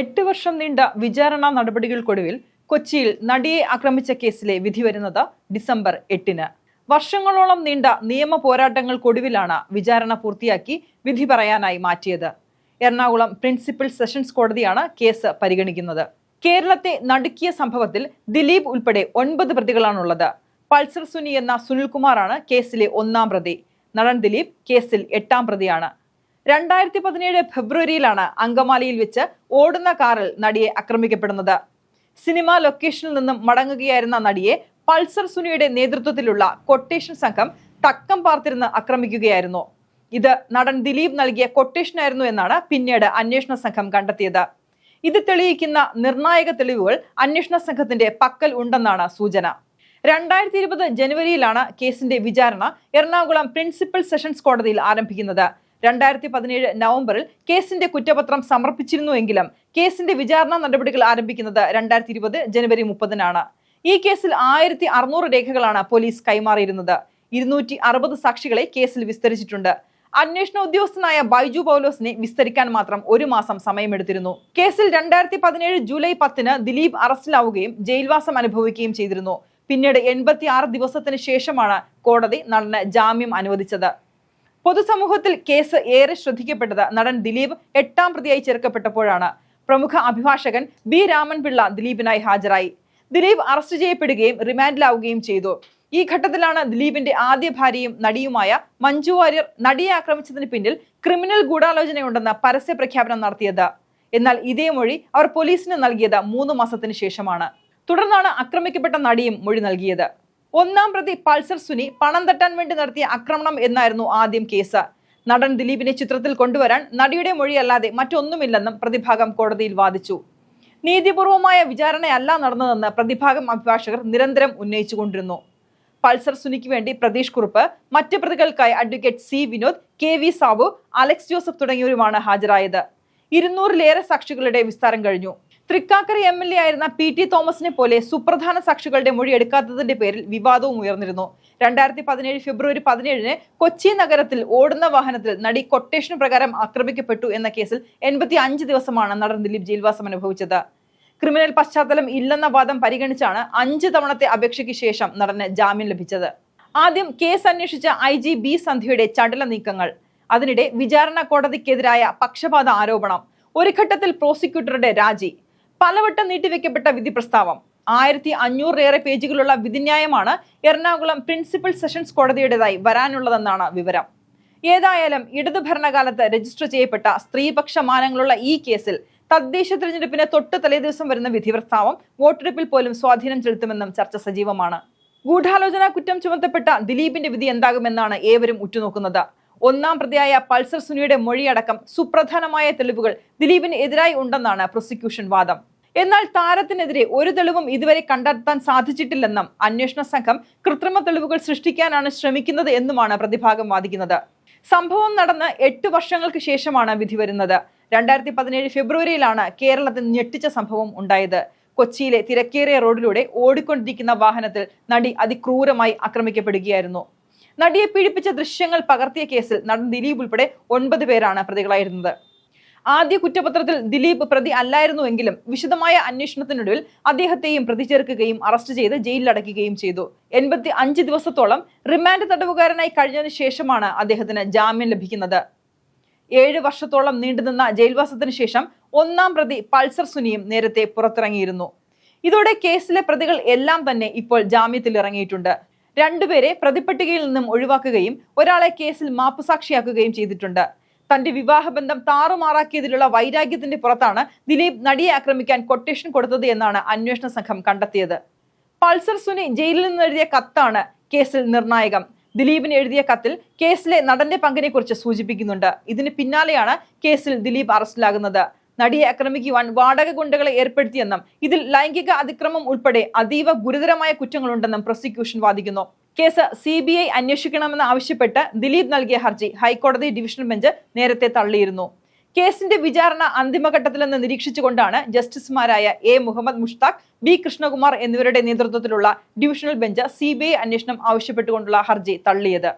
എട്ട് വർഷം നീണ്ട വിചാരണ നടപടികൾക്കൊടുവിൽ കൊച്ചിയിൽ നടിയെ ആക്രമിച്ച കേസിലെ വിധി വരുന്നത് ഡിസംബർ എട്ടിന്. വർഷങ്ങളോളം നീണ്ട നിയമ പോരാട്ടങ്ങൾക്കൊടുവിലാണ് വിചാരണ പൂർത്തിയാക്കി വിധി പറയാനായി മാറ്റിയത്. എറണാകുളം പ്രിൻസിപ്പൽ സെഷൻസ് കോടതിയാണ് കേസ് പരിഗണിക്കുന്നത്. കേരളത്തെ നടുക്കിയ സംഭവത്തിൽ ദിലീപ് ഉൾപ്പെടെ ഒൻപത് പ്രതികളാണുള്ളത്. പൾസർ സുനി എന്ന സുനിൽകുമാറാണ് കേസിലെ ഒന്നാം പ്രതി. നടൻ ദിലീപ് കേസിൽ എട്ടാം പ്രതിയാണ്. രണ്ടായിരത്തി പതിനേഴ് ഫെബ്രുവരിയിലാണ് അങ്കമാലിയിൽ വെച്ച് ഓടുന്ന കാറിൽ നടിയെ ആക്രമിക്കപ്പെടുന്നത്. സിനിമാ ലൊക്കേഷനിൽ നിന്നും മടങ്ങുകയായിരുന്ന നടിയെ പൾസർ സുനിയുടെ നേതൃത്വത്തിലുള്ള കൊട്ടേഷൻ സംഘം തക്കം പാർത്തിരുന്ന് ആക്രമിക്കുകയായിരുന്നു. ഇത് നടൻ ദിലീപ് നൽകിയ കൊട്ടേഷനായിരുന്നു എന്നാണ് പിന്നീട് അന്വേഷണ സംഘം കണ്ടെത്തിയത്. ഇത് തെളിയിക്കുന്ന നിർണായക തെളിവുകൾ അന്വേഷണ സംഘത്തിന്റെ പക്കൽ ഉണ്ടെന്നാണ് സൂചന. രണ്ടായിരത്തി ഇരുപത് ജനുവരിയിലാണ് കേസിന്റെ വിചാരണ എറണാകുളം പ്രിൻസിപ്പൽ സെഷൻസ് കോടതിയിൽ ആരംഭിക്കുന്നത്. രണ്ടായിരത്തി പതിനേഴ് നവംബറിൽ കേസിന്റെ കുറ്റപത്രം സമർപ്പിച്ചിരുന്നുവെങ്കിലും കേസിന്റെ വിചാരണ നടപടികൾ ആരംഭിക്കുന്നത് രണ്ടായിരത്തി ഇരുപത് ജനുവരി മുപ്പതിനാണ്. ഈ കേസിൽ ആയിരത്തി അറുന്നൂറ് രേഖകളാണ് പോലീസ് കൈമാറിയിരുന്നത്. ഇരുന്നൂറ്റി അറുപത് സാക്ഷികളെ കേസിൽ വിസ്തരിച്ചിട്ടുണ്ട്. അന്വേഷണ ഉദ്യോഗസ്ഥനായ ബൈജു പൗലോസിനെ വിസ്തരിക്കാൻ മാത്രം ഒരു മാസം സമയമെടുത്തിരുന്നു. കേസിൽ രണ്ടായിരത്തി പതിനേഴ് ജൂലൈ പത്തിന് ദിലീപ് അറസ്റ്റിലാവുകയും ജയിൽവാസം അനുഭവിക്കുകയും ചെയ്തിരുന്നു. പിന്നീട് എൺപത്തി ദിവസത്തിന് ശേഷമാണ് കോടതി നടന് ജാമ്യം അനുവദിച്ചത്. പൊതുസമൂഹത്തിൽ കേസ് ഏറെ ശ്രദ്ധിക്കപ്പെട്ടത് നടൻ ദിലീപ് എട്ടാം പ്രതിയായി ചേർക്കപ്പെട്ടപ്പോഴാണ്. പ്രമുഖ അഭിഭാഷകൻ ബി രാമൻപിള്ള ദിലീപിനായി ഹാജരായി. ദിലീപ് അറസ്റ്റ് ചെയ്യപ്പെടുകയും റിമാൻഡിലാവുകയും ചെയ്തു. ഈ ഘട്ടത്തിലാണ് ദിലീപിന്റെ ആദ്യ ഭാര്യയും നടിയുമായ മഞ്ജു വാര്യർ നടിയെ ആക്രമിച്ചതിന് പിന്നിൽ ക്രിമിനൽ ഗൂഢാലോചനയുണ്ടെന്ന പരസ്യ പ്രഖ്യാപനം നടത്തിയത്. എന്നാൽ ഇതേ മൊഴി അവർ പോലീസിന് നൽകിയത് മൂന്ന് മാസത്തിന് ശേഷമാണ്. തുടർന്നാണ് ആക്രമിക്കപ്പെട്ട നടിയും മൊഴി നൽകിയത്. ഒന്നാം പ്രതി പൾസർ സുനി പണം തട്ടാൻ വേണ്ടി നടത്തിയ ആക്രമണം എന്നായിരുന്നു ആദ്യം കേസ്. നടൻ ദിലീപിനെ ചിത്രത്തിൽ കൊണ്ടുവരാൻ നടിയുടെ മൊഴിയല്ലാതെ മറ്റൊന്നുമില്ലെന്നും പ്രതിഭാഗം കോടതിയിൽ വാദിച്ചു. നീതിപൂർവമായ വിചാരണയല്ല നടന്നതെന്ന് പ്രതിഭാഗം അഭിഭാഷകർ നിരന്തരം ഉന്നയിച്ചുകൊണ്ടിരുന്നു പൾസർ സുനിക്ക് വേണ്ടി പ്രതീഷ് കുറുപ്പ് മറ്റ് പ്രതികൾക്കായി advocate C Vinod K V Sabu Alex Joseph തുടങ്ങിയവരുമാണ് ഹാജരായത്. ഇരുന്നൂറിലേറെ സാക്ഷികളുടെ വിസ്താരം കഴിഞ്ഞു. തൃക്കാക്കര എം എൽ എ ആയിരുന്ന പി ടി തോമസിനെ പോലെ സുപ്രധാന സാക്ഷികളുടെ മൊഴി എടുക്കാത്തതിന്റെ പേരിൽ വിവാദവും ഉയർന്നിരുന്നു. രണ്ടായിരത്തി പതിനേഴ് ഫെബ്രുവരി പതിനേഴിന് കൊച്ചി നഗരത്തിൽ ഓടുന്ന വാഹനത്തിൽ നടി കൊട്ടേഷൻ പ്രകാരം ആക്രമിക്കപ്പെട്ടു എന്ന കേസിൽ എൺപത്തി അഞ്ച് ദിവസമാണ് നടൻ ദിലീപ് ജയിൽവാസം അനുഭവിച്ചത്. ക്രിമിനൽ പശ്ചാത്തലം ഇല്ലെന്ന വാദം പരിഗണിച്ചാണ് അഞ്ച് തവണത്തെ അപേക്ഷയ്ക്ക് ശേഷം നടന് ജാമ്യം ലഭിച്ചത്. ആദ്യം കേസ് അന്വേഷിച്ച ഐ ജി ബി സന്ധ്യയുടെ ചടല നീക്കങ്ങൾ. അതിനിടെ വിചാരണ കോടതിക്കെതിരായ പക്ഷപാത ആരോപണം. ഒരു ഘട്ടത്തിൽ പ്രോസിക്യൂട്ടറുടെ രാജി. പലവട്ടം നീട്ടിവെക്കപ്പെട്ട വിധി പ്രസ്താവം. ആയിരത്തി അഞ്ഞൂറിലേറെ പേജുകളുള്ള വിധിന്യായമാണ് എറണാകുളം പ്രിൻസിപ്പൽ സെഷൻസ് കോടതിയുടേതായി വരാനുള്ളതെന്നാണ് വിവരം. ഏതായാലും ഇടതു ഭരണകാലത്ത് രജിസ്റ്റർ ചെയ്യപ്പെട്ട സ്ത്രീപക്ഷ മാനങ്ങളുള്ള ഈ കേസിൽ തദ്ദേശ തിരഞ്ഞെടുപ്പിന് തൊട്ട് തലേദിവസം വരുന്ന വിധി പ്രസ്താവം വോട്ടെടുപ്പിൽ പോലും സ്വാധീനം ചെലുത്തുമെന്നും ചർച്ച സജീവമാണ്. ഗൂഢാലോചന കുറ്റം ചുമത്തപ്പെട്ട ദിലീപിന്റെ വിധി എന്താകുമെന്നാണ് ഏവരും ഉറ്റുനോക്കുന്നത്. ഒന്നാം പ്രതിയായ പൾസർ സുനിയുടെ മൊഴിയടക്കം സുപ്രധാനമായ തെളിവുകൾ ദിലീപിന് എതിരായി ഉണ്ടെന്നാണ് പ്രോസിക്യൂഷൻ വാദം. എന്നാൽ താരത്തിനെതിരെ ഒരു തെളിവും ഇതുവരെ കണ്ടെത്താൻ സാധിച്ചിട്ടില്ലെന്നും അന്വേഷണ സംഘം കൃത്രിമ തെളിവുകൾ സൃഷ്ടിക്കാനാണ് ശ്രമിക്കുന്നത് എന്നുമാണ് പ്രതിഭാഗം വാദിക്കുന്നത്. സംഭവം നടന്ന് എട്ട് വർഷങ്ങൾക്ക് ശേഷമാണ് വിധി വരുന്നത്. രണ്ടായിരത്തി പതിനേഴ് ഫെബ്രുവരിയിലാണ് കേരളത്തിൽ ഞെട്ടിച്ച സംഭവം ഉണ്ടായത്. കൊച്ചിയിലെ തിരക്കേറിയ റോഡിലൂടെ ഓടിക്കൊണ്ടിരിക്കുന്ന വാഹനത്തിൽ നടി അതിക്രൂരമായി ആക്രമിക്കപ്പെടുകയായിരുന്നു. നടിയെ പീഡിപ്പിച്ച ദൃശ്യങ്ങൾ പകർത്തിയ കേസിൽ നടൻ ദിലീപ് ഉൾപ്പെടെ ഒൻപത് പേരാണ് പ്രതികളായിരുന്നത്. ആദ്യ കുറ്റപത്രത്തിൽ ദിലീപ് പ്രതി അല്ലായിരുന്നുവെങ്കിലും വിശദമായ അന്വേഷണത്തിനൊടുവിൽ അദ്ദേഹത്തെയും പ്രതി ചേർക്കുകയും അറസ്റ്റ് ചെയ്ത് ജയിലിലടയ്ക്കുകയും ചെയ്തു. എൺപത്തി അഞ്ച് ദിവസത്തോളം റിമാൻഡ് തടവുകാരനായി കഴിഞ്ഞതിന് ശേഷമാണ് അദ്ദേഹത്തിന് ജാമ്യം ലഭിക്കുന്നത്. ഏഴ് വർഷത്തോളം നീണ്ടുനിന്ന ജയിൽവാസത്തിന് ശേഷം ഒന്നാം പ്രതി പൾസർ സുനിയും നേരത്തെ പുറത്തിറങ്ങിയിരുന്നു. ഇതോടെ കേസിലെ പ്രതികൾ എല്ലാം തന്നെ ഇപ്പോൾ ജാമ്യത്തിൽ ഇറങ്ങിയിട്ടുണ്ട്. രണ്ടുപേരെ പ്രതിപ്പട്ടികയിൽ നിന്നും ഒഴിവാക്കുകയും ഒരാളെ കേസിൽ മാപ്പുസാക്ഷിയാക്കുകയും ചെയ്തിട്ടുണ്ട്. തന്റെ വിവാഹബന്ധം താറുമാറാക്കിയതിലുള്ള വൈരാഗ്യത്തിന്റെ പുറത്താണ് ദിലീപ് നടിയെ ആക്രമിക്കാൻ കൊട്ടേഷൻ കൊടുത്തത് എന്നാണ് അന്വേഷണ സംഘം കണ്ടെത്തിയത്. പൾസർ സുനി ജയിലിൽ നിന്ന് എഴുതിയ കത്താണ് കേസിൽ നിർണായകം. ദിലീപിന് എഴുതിയ കത്തിൽ കേസിലെ നടന്റെ പങ്കിനെ കുറിച്ച് സൂചിപ്പിക്കുന്നുണ്ട്. ഇതിന് പിന്നാലെയാണ് കേസിൽ ദിലീപ് അറസ്റ്റിലാകുന്നത്. നടിയെ ആക്രമിക്കുവാൻ വാടക ഗുണ്ടകളെ ഏർപ്പെടുത്തിയെന്നും ഇതിൽ ലൈംഗിക അതിക്രമം ഉൾപ്പെടെ അതീവ ഗുരുതരമായ കുറ്റങ്ങളുണ്ടെന്നും പ്രോസിക്യൂഷൻ വാദിക്കുന്നു. കേസ് സി ബി ഐ അന്വേഷിക്കണമെന്ന് ആവശ്യപ്പെട്ട് ദിലീപ് നൽകിയ ഹർജി ഹൈക്കോടതി ഡിവിഷണൽ ബെഞ്ച് നേരത്തെ തള്ളിയിരുന്നു. കേസിന്റെ വിചാരണ അന്തിമഘട്ടത്തിലെന്ന് നിരീക്ഷിച്ചുകൊണ്ടാണ് ജസ്റ്റിസുമാരായ എ മുഹമ്മദ് മുഷ്താഖ് ബി കൃഷ്ണകുമാർ എന്നിവരുടെ നേതൃത്വത്തിലുള്ള ഡിവിഷണൽ ബെഞ്ച് സി അന്വേഷണം ആവശ്യപ്പെട്ടുകൊണ്ടുള്ള ഹർജി തള്ളിയത്.